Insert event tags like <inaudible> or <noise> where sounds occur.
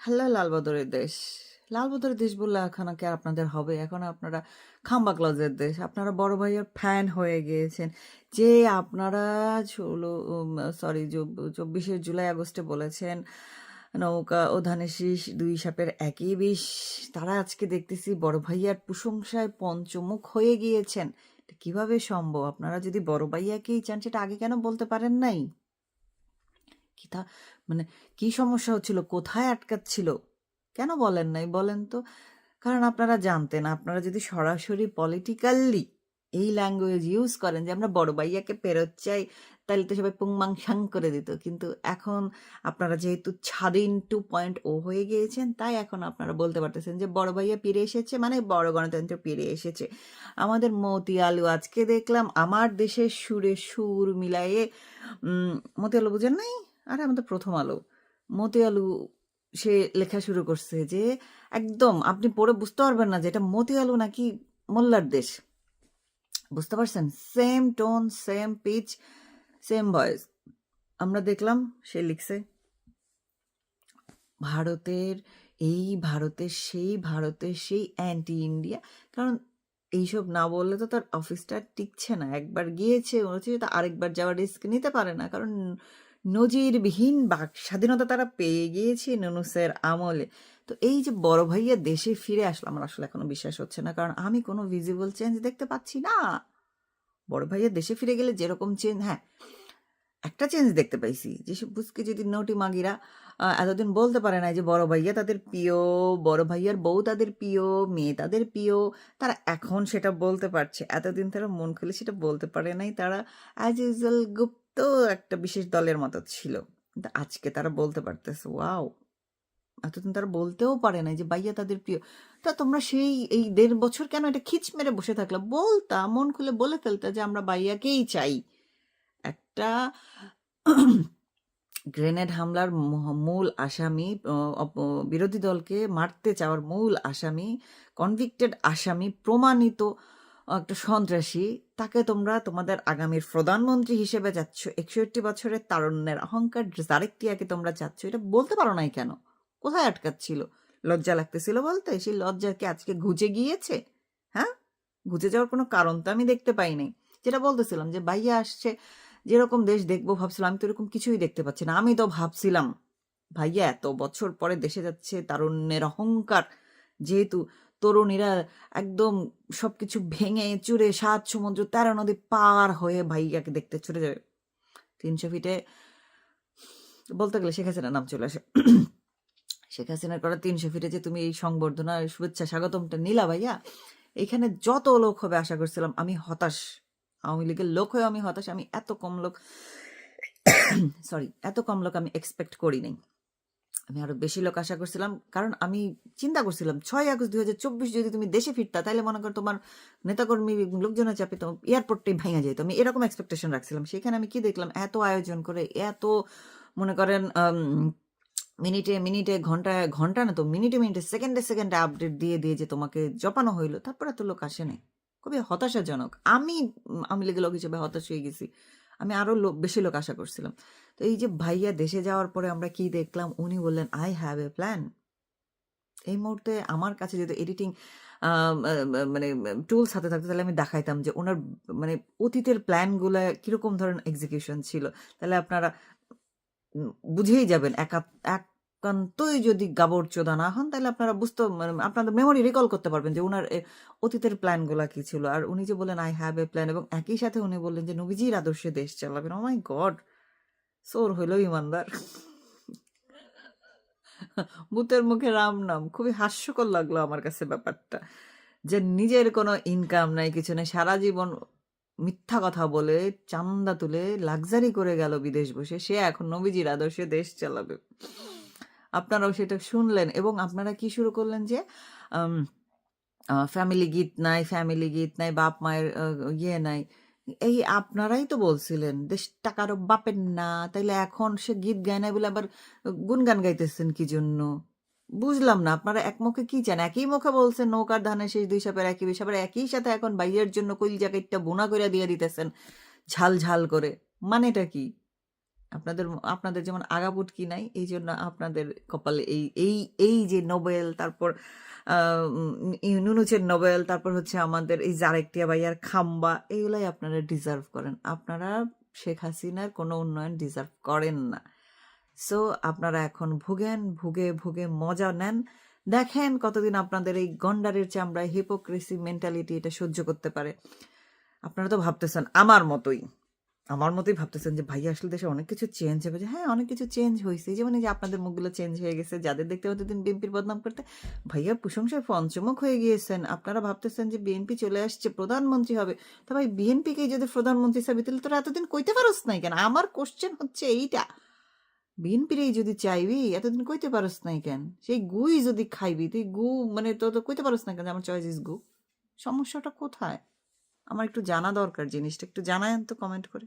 Hello, লালবদরের দেশ। লালবদরের দেশ বললে এখন কি আর আপনাদের হবে? এখন আপনারা খাম্বা ক্লজের দেশ। আপনারা বড় ভাইয়ের ফ্যান হয়ে গিয়েছেন। যে আপনারা ষোলো সরি চব্বিশে জুলাই, আগস্টে বলেছেন, নৌকা ও ধানের শীষ দুই সাপের একই বিষ। তারা আজকে দেখতেছি বড় ভাইয়ার প্রশংসায় পঞ্চমুখ হয়ে গিয়েছেন। কীভাবে সম্ভব? আপনারা যদি বড় ভাইয়াকেই চান, সেটা আগে কেন বলতে পারেন নাই? কি তা মানে কি সমস্যা হচ্ছিল? কোথায় আটকাচ্ছিল? কেন বলেন নাই? বলেন তো। কারণ আপনারা জানতেন, আপনারা যদি সরাসরি পলিটিক্যালি এই ল্যাঙ্গুয়েজ ইউজ করেন যে আমরা বড় ভাইয়াকে ফেরত চাই, তাহলে তো সবাই পুংমাং সাং করে দিত। কিন্তু এখন আপনারা যেহেতু স্বাধীন টু পয়েন্ট ও হয়ে গিয়েছেন, তাই এখন আপনারা বলতে পারতেছেন যে বড় ভাইয়া ফিরে এসেছে মানে বড় গণতন্ত্র ফিরে এসেছে। আমাদের মতি আলু আজকে দেখলাম আমার দেশের সুরে সুর মিলাইয়ে মতি আলু বুঝেন নাই? আরে আমাদের প্রথম আলো। মতি আলু সে লেখা শুরু করছে যে, একদম, আপনি পড়ে বুঝতে পারবেন না যে এটা মতি আলু নাকি মোল্লার দেশ। বুঝতে পারছেন? Same tone same pitch same voice আমরা দেখলাম, সে লিখছে, ভারতের এই ভারতের সেই ভারতের সেই অ্যান্টি ইন্ডিয়া কারণ এইসব না বললে তো তার অফিসটা টিকছে না। একবার গিয়েছে, মনে হচ্ছে আরেকবার যাওয়ার রিস্ক নিতে পারে না। কারণ নজিরবিহীন বাক স্বাধীনতা তারা পেয়ে গিয়েছে নুনুসের আমলে। তো এই যে বড় ভাইয়া দেশে ফিরে আসলো, আমার আসলে এখনও বিশ্বাস হচ্ছে না, কারণ আমি কোনো ভিজিবল চেঞ্জ দেখতে পাচ্ছি না। বড় ভাইয়া দেশে ফিরে গেলে যেরকম চেঞ্জ হ্যাঁ একটা চেঞ্জ দেখতে পাইছি। যেসব বুঝকে যদি নটি মাগিরা এতদিন বলতে পারে না যে বড় ভাইয়া তাদের প্রিয়, বড় ভাইয়ার বউ তাদের প্রিয়, মেয়ে তাদের প্রিয়, তারা এখন সেটা বলতে পারছে। এতদিন তারা মন খুলে সেটা বলতে পারে নাই। তারা অ্যাজ ইউজুয়াল গুপ্ত একটা বিশেষ দলের মতো ছিল। কিন্তু আজকে তারা বলতে পারতেছে, ওয়াও, এতদিন তারা বলতেও পারে না যে বাইয়া তাদের প্রিয়, তা তোমরা সেই, এই দেড় বছর কেন এটা খিচ মেরে বসে থাকলা? বলতা, মন খুলে বলে ফেলতা যে, আমরা বাইয়াকেই চাই। একটা গ্রেনেড হামলার মূল আসামি বিরোধী দলকে মারতে চাওয়ার মূল আসামি, কনভিক্টেড আসামি প্রমাণিত একটা সন্ত্রাসী, তাকে তোমরা তোমাদের আগামীর প্রধানমন্ত্রী হিসেবে যাচ্ছ, একষট্টি বছরের তারুণ্যের অহংকার জারেকটিয়াকে তোমরা চাচ্ছ, এটা বলতে পারো নাই কেন? কোথায় আটকাচ্ছিল? লজ্জা লাগতেছিল বলতে? সেই লজ্জা কি আজকে ঘুচে গিয়েছে? হ্যাঁ? ঘুচে যাওয়ার কোনো কারণ তো আমি দেখতে পাই নাই। যেটা বলতেছিলাম যে ভাইয়া আসছে, যেরকম দেশ দেখব ভাবছিলাম, আমি তো এরকম কিছুই দেখতে পাচ্ছি না। আমি তো ভাবছিলাম, ভাইয়া এত বছর পরে দেশে যাচ্ছে তারুণ্যের অহংকার, যেহেতু তরুণীরা একদম সবকিছু ভেঙে চুরে সাত সমুদ্র, তেরো নদী পার হয়ে ভাইয়াকে দেখতে চলে যাবে। তিনশো ফিটে বলতে গেলে শেখ হাসিনার নাম চলে আসে। শেখ হাসিনার করা তিনশো ফিটে যে তুমি এই সংবর্ধনা, শুভেচ্ছা, স্বাগতমটা নিলা ভাইয়া, এখানে যত লোক হবে আশা করছিলাম আমি হতাশ। আওয়ামী লীগের লোক হয়ে আমি হতাশ, আমি এত কম লোক <coughs> সরি এত কম লোক আমি এক্সপেক্ট করি নাই আমি আরও বেশি লোক আশা করছিলাম। কারণ আমি চিন্তা করছিলাম, ছয় আগস্ট দুই হাজার চব্বিশ যদি তুমি দেশে ফিরতা তাহলে মনে করো তোমার নেতাকর্মী লোকজনের চাপে তো এয়ারপোর্টটাই ভেঙে যেত আমি এরকম এক্সপেকটেশন রাখছিলাম। সেখানে আমি কি দেখলাম, এত আয়োজন করে, এত মনে করেন মিনিটে মিনিটে ঘন্টায় ঘণ্টা না তো, মিনিটে মিনিটে, সেকেন্ডে সেকেন্ডে আপডেট দিয়ে দিয়ে যে তোমাকে জপানো হইল, তারপরে তো লোক আসে নাই। খুবই হতাশাজনক। আমি আওয়ামী লীগের লোক হিসেবে হতাশ হয়ে গেছি। আমি আরও লোক বেশি লোক আশা করছিলাম। তো এই যে ভাইয়া দেশে যাওয়ার পরে আমরা কি দেখলাম? উনি বললেন আই হ্যাভ এ প্ল্যান এই মুহূর্তে আমার কাছে যেহেতু এডিটিং মানে টুলস হাতে থাকতো, তাহলে আমি দেখাইতাম যে ওনার মানে অতীতের প্ল্যানগুলো কীরকম ধরনের এক্সিকিউশন ছিল। তাহলে আপনারা বুঝেই যাবেন একা একান্তই যদি গাবর চোদা না হন তাহলে আপনারা বুঝতে মানে আপনাদের মেমোরি রিকল করতে পারবেন যে ওনার এ, অতীতের প্ল্যানগুলো কি ছিল। আর উনি যে বললেন আই হ্যাভ এ প্ল্যান এবং একই সাথে উনি বললেন যে নবীজির আদর্শে দেশ চালাবেন। ও মাই গড সোর হইল ইমানদার। ভূতের মুখে রাম নাম। খুবই হাস্যকর লাগল আমার কাছে ব্যাপারটা। যে নিজের কোনো ইনকাম নাই কিছু নেই সারা জীবন মিথ্যা কথা বলে চান্দা তুলে লাক্সারি করে গেল বিদেশ বসে। সে এখন নবীজির আদর্শে দেশ চালাবে। আপনারাও সেটা শুনলেন এবং আপনারা কি শুরু করলেন যে ফ্যামিলি গীত নাই ফ্যামিলি গীত নাই, বাপ মায়ের ইয়ে নাই, এই আপনারাই তো বলছিলেন, দেশ টাকারও বাপের না, তাইলে এখন সে গীত গায় না বলে আবার গুনগান গাইতেছেন কি জন্য? বুঝলাম না, আপনারা এক মুখে কি চান একই মুখে বলছেন, নৌকার ধানের শেষ দুই সাপের একই বিষ আবার একই সাথে এখন বাইয়ের জন্য কইল জ্যাকেটটা বোনা করে দিয়ে দিতেছেন, ঝাল ঝাল করে। মানেটা কি? আপনাদের আপনাদের যেমন আগাপুটকি নাই এই জন্য আপনাদের কপালে এই এই এই যে নোবেল, তারপর নুনুচের নোবেল, তারপর হচ্ছে আমাদের এই জারেকটিয়া ভাইয়ার খাম্বা, এইগুলাই আপনারা ডিজার্ভ করেন। আপনারা শেখ হাসিনার কোনো উন্নয়ন ডিজার্ভ করেন না। সো, আপনারা এখন ভুগেন, ভুগে ভুগে মজা নেন। দেখেন কতদিন আপনাদের এই গন্ডারের চামড়ায় হিপোক্রেসি মেন্টালিটি এটা সহ্য করতে পারে। আপনারা তো ভাবতেছেন আমার মতোই। আমার মতোই ভাবতেছেন যে ভাই আসলে দেশে অনেক কিছু চেঞ্জ হবে। যে হ্যাঁ অনেক কিছু চেঞ্জ হয়েছে। যেমন যে, আপনাদের মুখগুলো চেঞ্জ হয়ে গেছে, যাদের দেখতে প্রতিদিন বিএনপির বদনাম করতে, ভাইয়া, প্রশংসায় পঞ্চমুখ হয়ে গিয়েছেন। আপনারা ভাবতেছেন যে বিএনপি চলে আসছে, প্রধানমন্ত্রী হবে। তা ভাই বিএনপিকেই যদি প্রধানমন্ত্রী চাবি তাহলে তোরা এতদিন কইতে পারস নাই কেন? আমার কোশ্চেন হচ্ছে এইটা। বিএনপিরই যদি চাইবি, এতদিন কইতে পারস নাই কেন? সেই গুই যদি খাইবি, তুই গু মানে তো তো কইতে পারস না কেন আমার চয়েস ইস গু? সমস্যাটা কোথায়? আমার একটু জানা দরকার জিনিসটা একটু জানায়েন তো কমেন্ট করে।